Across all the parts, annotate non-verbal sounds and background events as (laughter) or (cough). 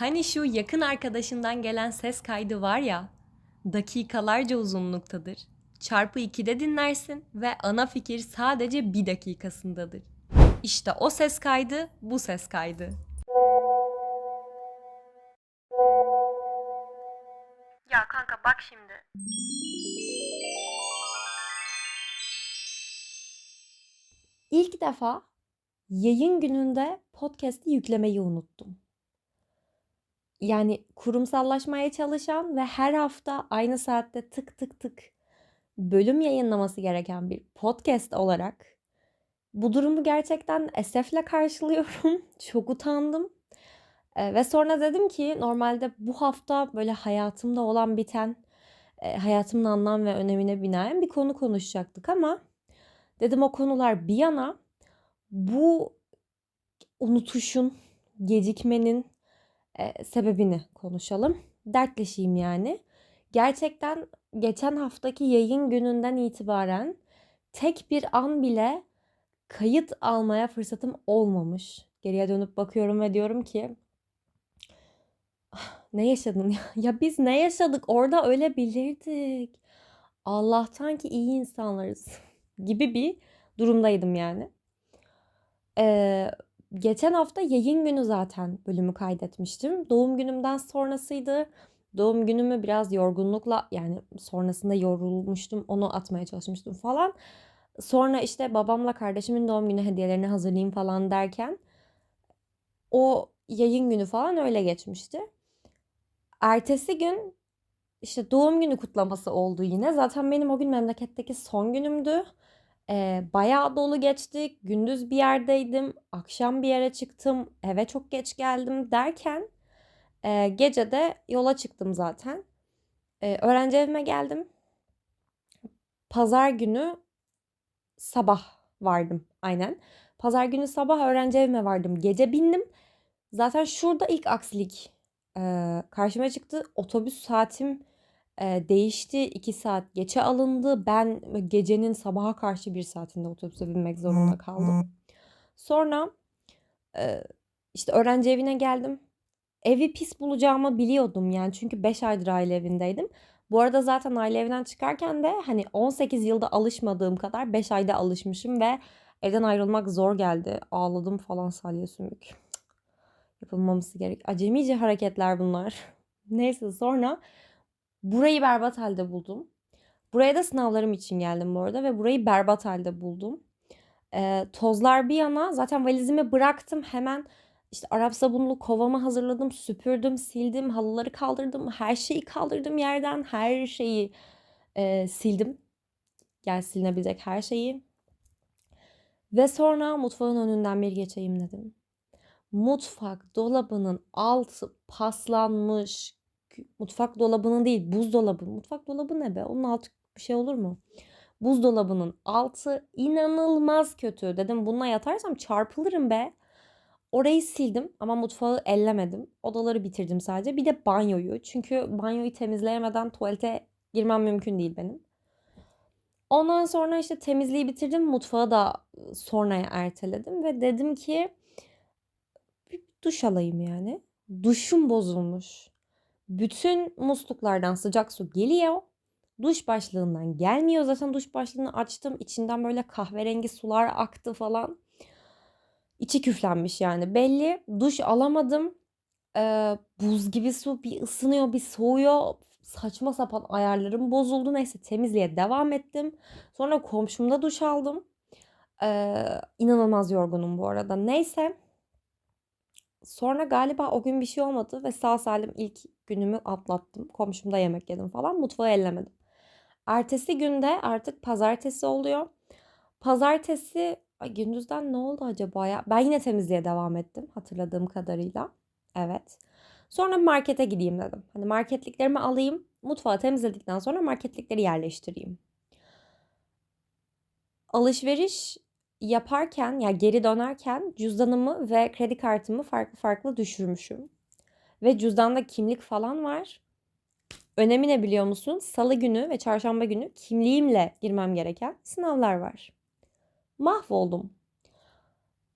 Hani şu yakın arkadaşından gelen ses kaydı var ya, dakikalarca uzunluktadır. Çarpı 2'de dinlersin ve ana fikir sadece bir dakikasındadır. İşte o ses kaydı bu ses kaydı. Ya kanka bak şimdi. İlk defa yayın gününde podcast'i yüklemeyi unuttum. Yani kurumsallaşmaya çalışan ve her hafta aynı saatte tık tık tık bölüm yayınlaması gereken bir podcast olarak bu durumu gerçekten esefle karşılıyorum. (laughs) Çok utandım. Ee, ve sonra dedim ki normalde bu hafta böyle hayatımda olan biten, e, hayatımın anlam ve önemine binaen bir konu konuşacaktık ama dedim o konular bir yana bu unutuşun, gecikmenin e, sebebini konuşalım. Dertleşeyim yani. Gerçekten geçen haftaki yayın gününden itibaren tek bir an bile kayıt almaya fırsatım olmamış. Geriye dönüp bakıyorum ve diyorum ki "Ah, ne yaşadın ya? (laughs) Ya biz ne yaşadık? Orada öyle bilirdik. Allah'tan ki iyi insanlarız (laughs) gibi bir durumdaydım yani. Ee, geçen hafta yayın günü zaten bölümü kaydetmiştim. Doğum günümden sonrasıydı. Doğum günümü biraz yorgunlukla yani sonrasında yorulmuştum. Onu atmaya çalışmıştım falan. Sonra işte babamla kardeşimin doğum günü hediyelerini hazırlayayım falan derken o yayın günü falan öyle geçmişti. Ertesi gün işte doğum günü kutlaması oldu yine. Zaten benim o gün memleketteki son günümdü. Ee, bayağı dolu geçti. Gündüz bir yerdeydim. Akşam bir yere çıktım. Eve çok geç geldim derken e, gece de yola çıktım zaten. E, öğrenci evime geldim. Pazar günü sabah vardım aynen. Pazar günü sabah öğrenci evime vardım. Gece bindim. Zaten şurada ilk aksilik e, karşıma çıktı. Otobüs saatim e, değişti. 2 saat geçe alındı. Ben gecenin sabaha karşı bir saatinde otobüse binmek zorunda kaldım. Sonra işte öğrenci evine geldim. Evi pis bulacağımı biliyordum yani çünkü 5 aydır aile evindeydim. Bu arada zaten aile evinden çıkarken de hani 18 yılda alışmadığım kadar 5 ayda alışmışım ve evden ayrılmak zor geldi. Ağladım falan salya sümük. Yapılmaması gerek. Acemice hareketler bunlar. (laughs) Neyse sonra burayı berbat halde buldum. Buraya da sınavlarım için geldim bu arada ve burayı berbat halde buldum. Ee, tozlar bir yana zaten valizimi bıraktım hemen işte Arap sabunlu kovamı hazırladım, süpürdüm, sildim, halıları kaldırdım, her şeyi kaldırdım yerden, her şeyi e, sildim. Yani silinebilecek her şeyi. Ve sonra mutfağın önünden bir geçeyim dedim. Mutfak dolabının altı paslanmış. Mutfak dolabının değil, buzdolabı. Mutfak dolabı ne be? Onun altı bir şey olur mu? Buzdolabının altı inanılmaz kötü. Dedim bununla yatarsam çarpılırım be. Orayı sildim ama mutfağı ellemedim. Odaları bitirdim sadece. Bir de banyoyu. Çünkü banyoyu temizleyemeden tuvalete girmem mümkün değil benim. Ondan sonra işte temizliği bitirdim. Mutfağı da sonraya erteledim ve dedim ki bir duş alayım yani. Duşum bozulmuş. Bütün musluklardan sıcak su geliyor. Duş başlığından gelmiyor. Zaten duş başlığını açtım. İçinden böyle kahverengi sular aktı falan. İçi küflenmiş yani belli. Duş alamadım. Ee, buz gibi su bir ısınıyor bir soğuyor. Saçma sapan ayarlarım bozuldu. Neyse temizliğe devam ettim. Sonra komşumda duş aldım. Ee, inanılmaz yorgunum bu arada. Neyse. Sonra galiba o gün bir şey olmadı ve sağ salim ilk günümü atlattım. Komşumda yemek yedim falan. Mutfağı ellemedim. Ertesi günde artık pazartesi oluyor. Pazartesi Ay, gündüzden ne oldu acaba ya? Ben yine temizliğe devam ettim hatırladığım kadarıyla. Evet. Sonra markete gideyim dedim. Hani marketliklerimi alayım. Mutfağı temizledikten sonra marketlikleri yerleştireyim. Alışveriş yaparken ya geri dönerken cüzdanımı ve kredi kartımı farklı farklı düşürmüşüm. Ve cüzdanda kimlik falan var. Önemi ne biliyor musun? Salı günü ve çarşamba günü kimliğimle girmem gereken sınavlar var. Mahvoldum.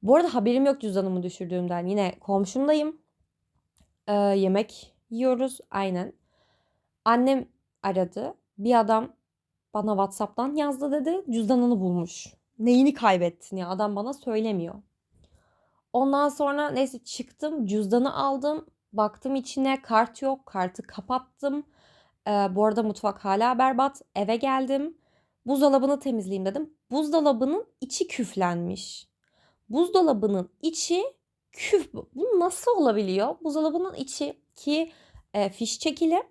Bu arada haberim yok cüzdanımı düşürdüğümden. Yine komşumdayım. Ee, yemek yiyoruz aynen. Annem aradı. Bir adam bana WhatsApp'tan yazdı dedi. Cüzdanını bulmuş. Neyini kaybettin ya? Adam bana söylemiyor. Ondan sonra neyse çıktım. Cüzdanı aldım. Baktım içine kart yok. Kartı kapattım. Ee, bu arada mutfak hala berbat. Eve geldim. Buzdolabını temizleyeyim dedim. Buzdolabının içi küflenmiş. Buzdolabının içi küf. Bu nasıl olabiliyor? Buzdolabının içi ki e, fiş çekili.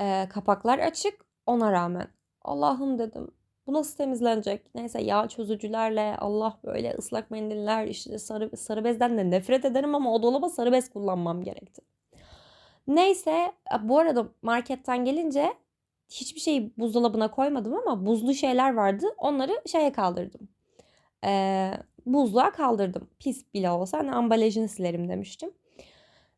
e, kapaklar açık. Ona rağmen. Allah'ım dedim. Bu nasıl temizlenecek? Neyse yağ çözücülerle Allah böyle ıslak mendiller işte sarı, sarı bezden de nefret ederim ama o dolaba sarı bez kullanmam gerekti. Neyse bu arada marketten gelince hiçbir şeyi buzdolabına koymadım ama buzlu şeyler vardı. Onları şeye kaldırdım. Ee, buzluğa kaldırdım. Pis bile olsa hani ambalajını silerim demiştim.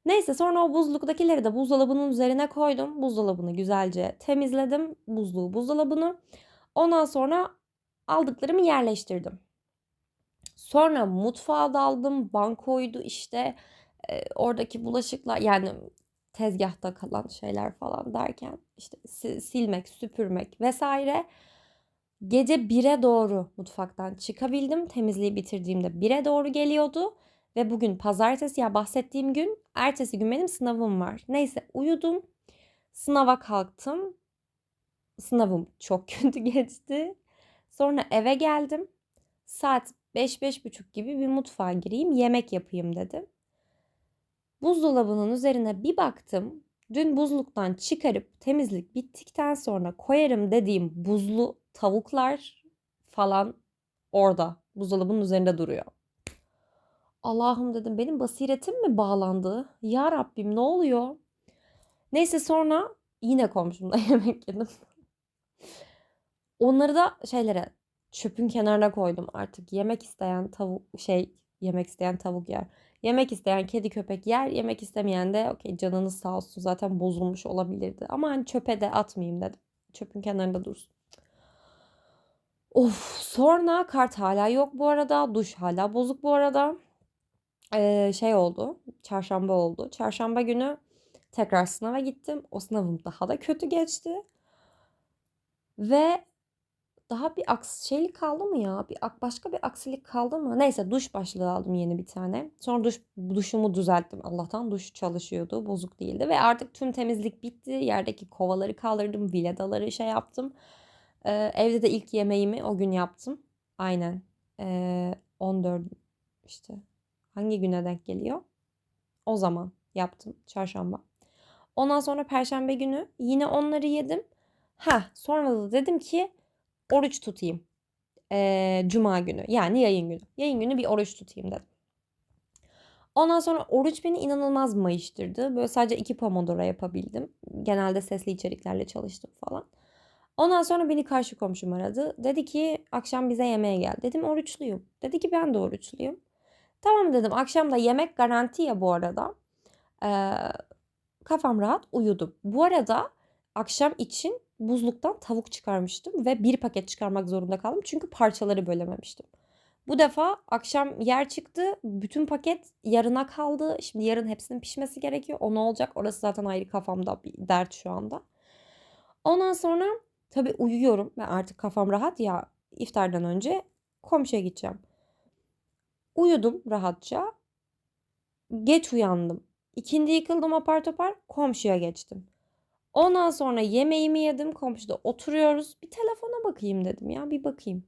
Neyse sonra o buzluktakileri de buzdolabının üzerine koydum. Buzdolabını güzelce temizledim. Buzluğu buzdolabını. Ondan sonra aldıklarımı yerleştirdim. Sonra mutfağa daldım. Bankoydu işte e, oradaki bulaşıklar yani tezgahta kalan şeyler falan derken işte si- silmek, süpürmek vesaire. Gece 1'e doğru mutfaktan çıkabildim. Temizliği bitirdiğimde 1'e doğru geliyordu. Ve bugün pazartesi ya bahsettiğim gün ertesi gün benim sınavım var. Neyse uyudum. Sınava kalktım. Sınavım çok (laughs) kötü geçti. Sonra eve geldim. Saat 5-5.30 gibi bir mutfağa gireyim yemek yapayım dedim. Buzdolabının üzerine bir baktım. Dün buzluktan çıkarıp temizlik bittikten sonra koyarım dediğim buzlu tavuklar falan orada buzdolabının üzerinde duruyor. Allah'ım dedim benim basiretim mi bağlandı? Ya Rabbim ne oluyor? Neyse sonra yine komşumda (laughs) yemek yedim. Onları da şeylere çöpün kenarına koydum artık. Yemek isteyen tavuk şey yemek isteyen tavuk yer. Yemek isteyen kedi köpek yer. Yemek istemeyen de okey canınız sağ olsun zaten bozulmuş olabilirdi. Ama hani çöpe de atmayayım dedim. Çöpün kenarında dursun. Of sonra kart hala yok bu arada. Duş hala bozuk bu arada. Ee, şey oldu. Çarşamba oldu. Çarşamba günü tekrar sınava gittim. O sınavım daha da kötü geçti. Ve daha bir aks şeylik kaldı mı ya? Bir başka bir aksilik kaldı mı? Neyse duş başlığı aldım yeni bir tane. Sonra duş duşumu düzelttim. Allah'tan duş çalışıyordu. Bozuk değildi ve artık tüm temizlik bitti. Yerdeki kovaları kaldırdım. Viledaları şey yaptım. Ee, evde de ilk yemeğimi o gün yaptım. Aynen. Ee, 14 işte hangi güne denk geliyor? O zaman yaptım çarşamba. Ondan sonra perşembe günü yine onları yedim. Ha sonra da dedim ki oruç tutayım. Ee, Cuma günü yani yayın günü. Yayın günü bir oruç tutayım dedim. Ondan sonra oruç beni inanılmaz mayıştırdı. Böyle sadece iki pomodoro yapabildim. Genelde sesli içeriklerle çalıştım falan. Ondan sonra beni karşı komşum aradı. Dedi ki akşam bize yemeğe gel. Dedim oruçluyum. Dedi ki ben de oruçluyum. Tamam dedim akşam da yemek garanti ya bu arada. Ee, kafam rahat uyudum. Bu arada akşam için buzluktan tavuk çıkarmıştım ve bir paket çıkarmak zorunda kaldım. Çünkü parçaları bölememiştim. Bu defa akşam yer çıktı. Bütün paket yarına kaldı. Şimdi yarın hepsinin pişmesi gerekiyor. O ne olacak? Orası zaten ayrı kafamda bir dert şu anda. Ondan sonra tabii uyuyorum ve artık kafam rahat ya iftardan önce komşuya gideceğim. Uyudum rahatça. Geç uyandım. İkindi yıkıldım apar topar komşuya geçtim. Ondan sonra yemeğimi yedim. Komşuda oturuyoruz. Bir telefona bakayım dedim ya bir bakayım.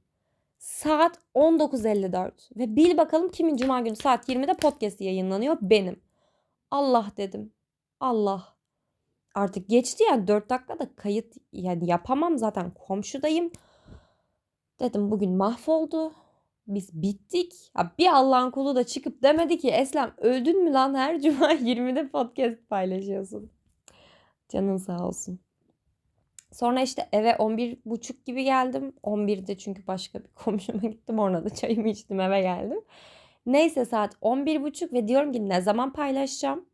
Saat 19.54 ve bil bakalım kimin cuma günü saat 20'de podcast yayınlanıyor benim. Allah dedim. Allah. Artık geçti ya 4 dakikada kayıt yani yapamam zaten komşudayım. Dedim bugün mahvoldu. Biz bittik. Ya bir Allah'ın kulu da çıkıp demedi ki Eslem öldün mü lan her cuma (laughs) 20'de podcast paylaşıyorsun. Canın sağ olsun. Sonra işte eve 11.30 gibi geldim. 11'de çünkü başka bir (laughs) komşuma gittim. Orada da çayımı içtim eve geldim. Neyse saat 11.30 ve diyorum ki ne zaman paylaşacağım?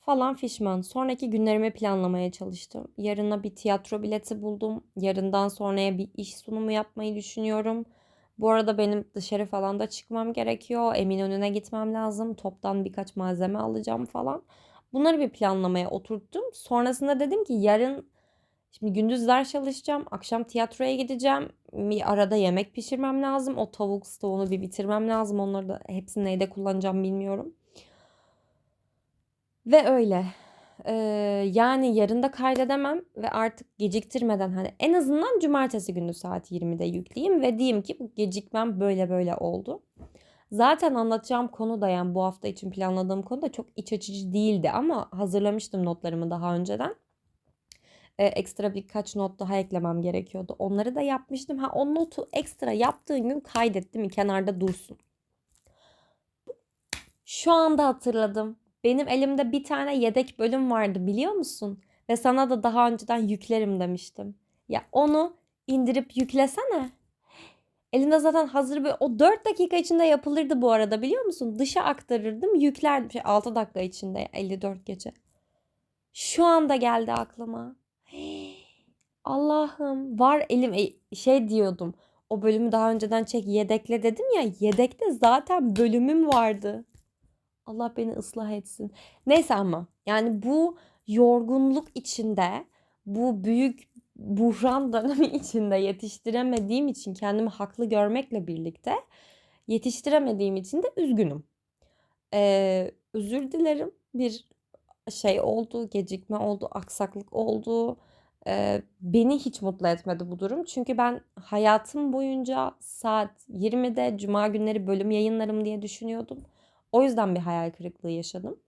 Falan fişman. Sonraki günlerimi planlamaya çalıştım. Yarına bir tiyatro bileti buldum. Yarından sonraya bir iş sunumu yapmayı düşünüyorum. Bu arada benim dışarı falan da çıkmam gerekiyor. Eminönü'ne gitmem lazım. Toptan birkaç malzeme alacağım falan. Bunları bir planlamaya oturttum. Sonrasında dedim ki yarın şimdi gündüz ders çalışacağım. Akşam tiyatroya gideceğim. Bir arada yemek pişirmem lazım. O tavuk stoğunu bir bitirmem lazım. Onları da hepsini neyde kullanacağım bilmiyorum. Ve öyle. Ee, yani yarın da kaydedemem ve artık geciktirmeden hani en azından cumartesi günü saat 20'de yükleyeyim ve diyeyim ki bu gecikmem böyle böyle oldu. Zaten anlatacağım konu da yani bu hafta için planladığım konu da çok iç açıcı değildi ama hazırlamıştım notlarımı daha önceden. Ee, ekstra birkaç not daha eklemem gerekiyordu. Onları da yapmıştım. Ha o notu ekstra yaptığım gün kaydettim kenarda dursun. Şu anda hatırladım. Benim elimde bir tane yedek bölüm vardı biliyor musun? Ve sana da daha önceden yüklerim demiştim. Ya onu indirip yüklesene. Elimde zaten hazır bir o 4 dakika içinde yapılırdı bu arada biliyor musun? Dışa aktarırdım yüklerdim. Şey 6 dakika içinde 54 gece. Şu anda geldi aklıma. (gasps) Allah'ım var elim e, şey diyordum. O bölümü daha önceden çek yedekle dedim ya. Yedekte zaten bölümüm vardı. Allah beni ıslah etsin. Neyse ama yani bu yorgunluk içinde bu büyük buhran dönemi (laughs) içinde yetiştiremediğim için kendimi haklı görmekle birlikte yetiştiremediğim için de üzgünüm. Ee, özür dilerim. Bir şey oldu, gecikme oldu, aksaklık oldu. Ee, beni hiç mutlu etmedi bu durum. Çünkü ben hayatım boyunca saat 20'de cuma günleri bölüm yayınlarım diye düşünüyordum. O yüzden bir hayal kırıklığı yaşadım.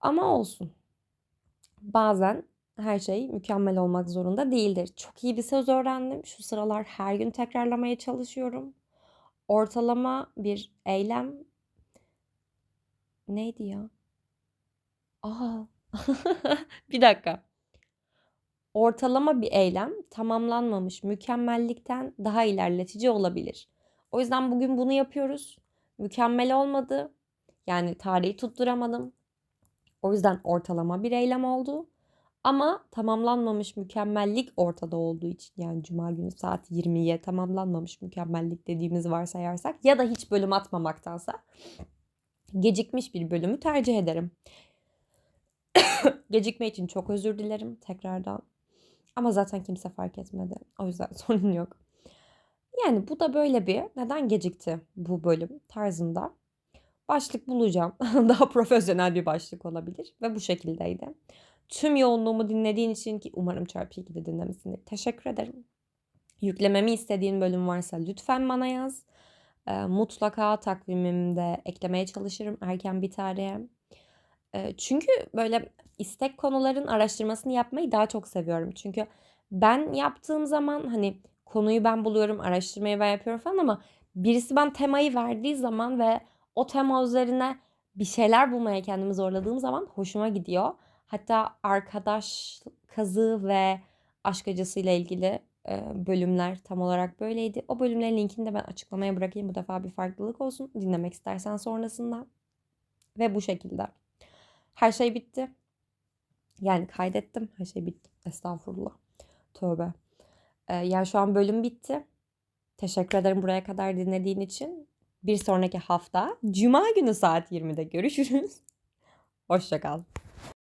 Ama olsun. Bazen her şey mükemmel olmak zorunda değildir. Çok iyi bir söz öğrendim. Şu sıralar her gün tekrarlamaya çalışıyorum. Ortalama bir eylem neydi ya? Aa. (laughs) bir dakika. Ortalama bir eylem tamamlanmamış mükemmellikten daha ilerletici olabilir. O yüzden bugün bunu yapıyoruz. Mükemmel olmadı. Yani tarihi tutturamadım. O yüzden ortalama bir eylem oldu. Ama tamamlanmamış mükemmellik ortada olduğu için yani cuma günü saat 20'ye tamamlanmamış mükemmellik dediğimiz varsayarsak ya da hiç bölüm atmamaktansa gecikmiş bir bölümü tercih ederim. (coughs) Gecikme için çok özür dilerim tekrardan. Ama zaten kimse fark etmedi. O yüzden (laughs) sorun yok. Yani bu da böyle bir neden gecikti bu bölüm tarzında başlık bulacağım. (laughs) Daha profesyonel bir başlık olabilir ve bu şekildeydi. Tüm yoğunluğumu dinlediğin için ki umarım çarpı 2'de dinlemişsindir. Teşekkür ederim. Yüklememi istediğin bölüm varsa lütfen bana yaz. E, mutlaka takvimimde eklemeye çalışırım erken bir tarihe. E, çünkü böyle istek konuların araştırmasını yapmayı daha çok seviyorum. Çünkü ben yaptığım zaman hani konuyu ben buluyorum, araştırmayı ben yapıyorum falan ama birisi ben temayı verdiği zaman ve o tema üzerine bir şeyler bulmaya kendimi zorladığım zaman hoşuma gidiyor. Hatta arkadaş kazı ve aşk acısı ile ilgili bölümler tam olarak böyleydi. O bölümlerin linkini de ben açıklamaya bırakayım. Bu defa bir farklılık olsun. Dinlemek istersen sonrasında. Ve bu şekilde. Her şey bitti. Yani kaydettim. Her şey bitti. Estağfurullah. Tövbe. yani şu an bölüm bitti. Teşekkür ederim buraya kadar dinlediğin için. Bir sonraki hafta Cuma günü saat 20'de görüşürüz. (laughs) Hoşçakal.